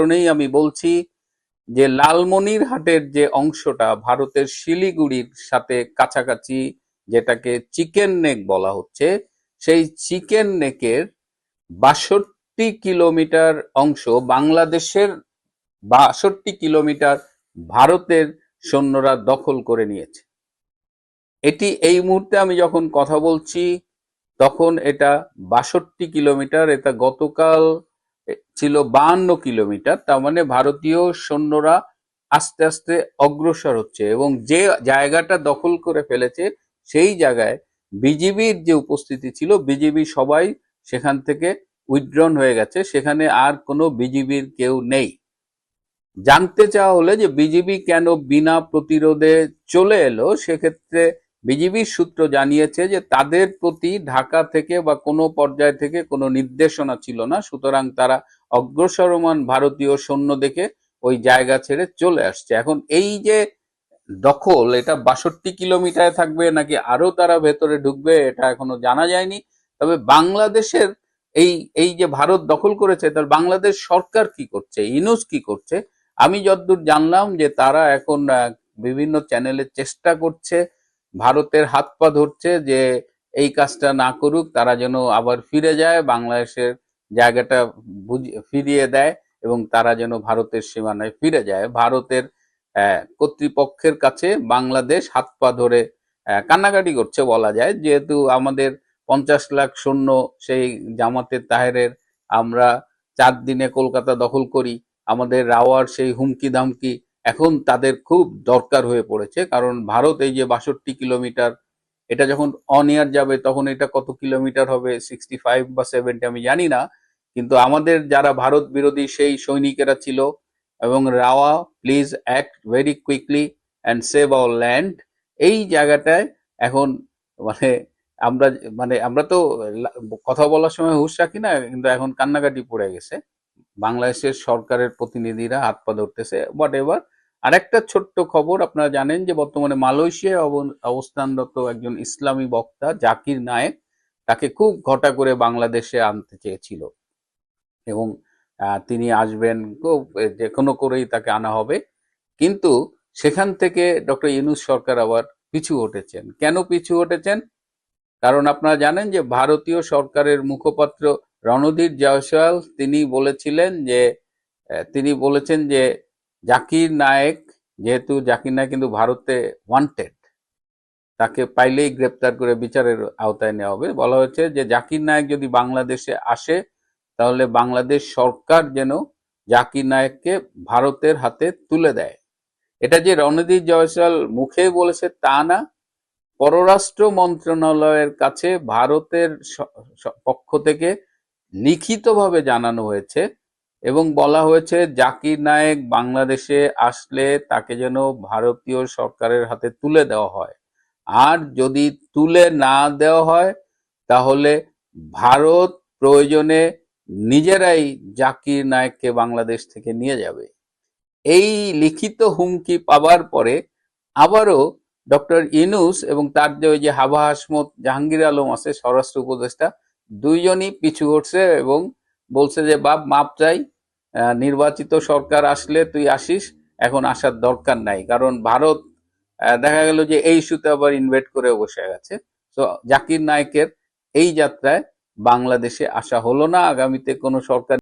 কারণেই আমি বলছি যে লালমনিরহাটের যে অংশটা ভারতের শিলিগুড়ির সাথে কাছাকাছি যেটাকে চিকেন নেক বলা হচ্ছে, সেই চিকেন নেকের বাষট্টি কিলোমিটার অংশ বাংলাদেশের বাষট্টি কিলোমিটার ভারতের সৈন্যরা দখল করে নিয়েছে। এটি এই মুহূর্তে আমি যখন কথা বলছি, তখন এটা বাষট্টি কিলোমিটার, এটা গতকাল ছিল বাহান্ন কিলোমিটার, তার মানে ভারতীয় সৈন্যরা আস্তে আস্তে অগ্রসর হচ্ছে এবং যে জায়গাটা দখল করে ফেলেছে সেই জায়গায় বিজিবির যে উপস্থিতি ছিল, বিজিবি সবাই সেখান থেকে উইথড্রন হয়ে গেছে, সেখানে আর কোনো বিজিবির কেউ নেই। জানতে চাওয়া হলে যে বিজিবি কেন বিনা প্রতিরোধে চলে এলো, সেক্ষেত্রে বিজিবির সূত্র জানিয়েছে যে তাদের প্রতি ঢাকা থেকে বা কোনো পর্যায় থেকে কোনো নির্দেশনা ছিল না। সুতরাং তারা অগ্রসরমান ভারতীয় সৈন্য দেখে ওই জায়গা ছেড়ে চলে আসছে। এখন এই যে দখল, এটা বাষট্টি কিলোমিটারে থাকবে নাকি আরও তারা ভেতরে ঢুকবে, এটা এখনও জানা যায়নি। তবে বাংলাদেশের এই এই যে ভারত দখল করেছে, তার বাংলাদেশ সরকার কি করছে, ইনুস কি করছে, আমি যতদূর জানলাম যে তারা এখন বিভিন্ন চ্যানেলে চেষ্টা করছে ভারতের হাত পা ধরছে যে এই কাজটা না করুক, তারা যেন আবার ফিরে যায়, বাংলাদেশের জায়গাটা ফিরিয়ে দেয় এবং তারা যেন ভারতের সীমানায় ফিরে যায়। ভারতের কর্তৃপক্ষের কাছে বাংলাদেশ হাত পা ধরে কান্নাকাটি করছে বলা যায়। যেহেতু আমাদের পঞ্চাশ লাখ সৈন্য সেই জামাতের তাহেরের আমরা চার দিনে কলকাতা দখল করি, আমাদের রাওয়ার সেই হুমকি দামকি এখন তাদের খুব দরকার হয়ে পড়েছে, কারণ ভারত এই যে বাষট্টি কিলোমিটার, এটা যখন অন ইয়ার যাবে তখন এটা কত কিলোমিটার হবে সিক্সটি ফাইভ বা সেভেন্টি আমি জানি না, কিন্তু আমাদের যারা ভারত বিরোধী সেই সৈনিকেরা ছিল এবং rava please act very quickly and save our land এই জায়গাটায় এখন মানে আমরা মানে আমরা তো কথা বলার সময় হুশ রাখি না, কিন্তু এখন কান্নাকাটি পড়ে গেছে। বাংলাদেশের সরকারের প্রতিনিধিরা হাত পা ধরতেছে হোয়াট এভার আরেকটা ছোট্ট খবর, আপনারা জানেন যে বর্তমানে মালয়েশিয়ায় অব- অবস্থানরত একজন ইসলামী বক্তা জাকির নায়েক তাকে খুব ঘটা করে বাংলাদেশে আনতে চেয়েছিল। এবং তিনি আসবেন যে কোনো করেই তাকে আনা হবে। কিন্তু সেখান থেকে ডক্টর ইউনুস সরকার আবার পিছু হটেছেন। কেন পিছু হটেছেন? কারণ আপনারা জানেন যে ভারতীয় সরকারের মুখপাত্র রণধীর জয়সওয়াল, তিনি বলেছিলেন যে তিনি বলেছেন যে জাকির নায়েক, যেহেতু জাকির নায়েক কিন্তু ভারতে ওয়ান্টেড তাকে পাইলেই গ্রেপ্তার করে বিচারের আওতায় নেওয়া হবে। বলা হয়েছে যে জাকির নায়েক যদি বাংলাদেশে আসে, তাহলে বাংলাদেশ সরকার যেন জাকির নায়েককে ভারতের হাতে তুলে দেয়। এটা যে রণদীপ জয়সওয়াল মুখে বলেছে তা না। পররাষ্ট্র মন্ত্রণালয়ের কাছে ভারতের পক্ষ থেকে লিখিতভাবে জানানো হয়েছে এবং বলা হয়েছে, জাকির নায়েক বাংলাদেশে আসলে তাকে যেন ভারতীয় সরকারের হাতে তুলে দেওয়া হয়। আর যদি তুলে না দেওয়া হয়, তাহলে ভারত প্রয়োজনে নিজেরাই জাকির নায়েককে বাংলাদেশ থেকে নিয়ে যাবে। এই লিখিত হুমকি পাবার পরে আবারও ডক্টর ইনুস এবং তার যে ওই যে হাবা হাসমত জাহাঙ্গীর আলম আছে, স্বরাষ্ট্র উপদেষ্টা, দুইজনই পিছু ঘটছে এবং বলছে যে, বাপ, মাপ চাই নির্বাচিত সরকার আসলে তুই আসিস, এখন আসার দরকার নাই। কারণ ভারত দেখা গেল যে এই ইস্যুতে আবার ইনভেট করে বসে গেছে। তো জাকির নায়কের এই যাত্রায় বাংলাদেশে আসা হলো না। আগামীতে কোনো সরকার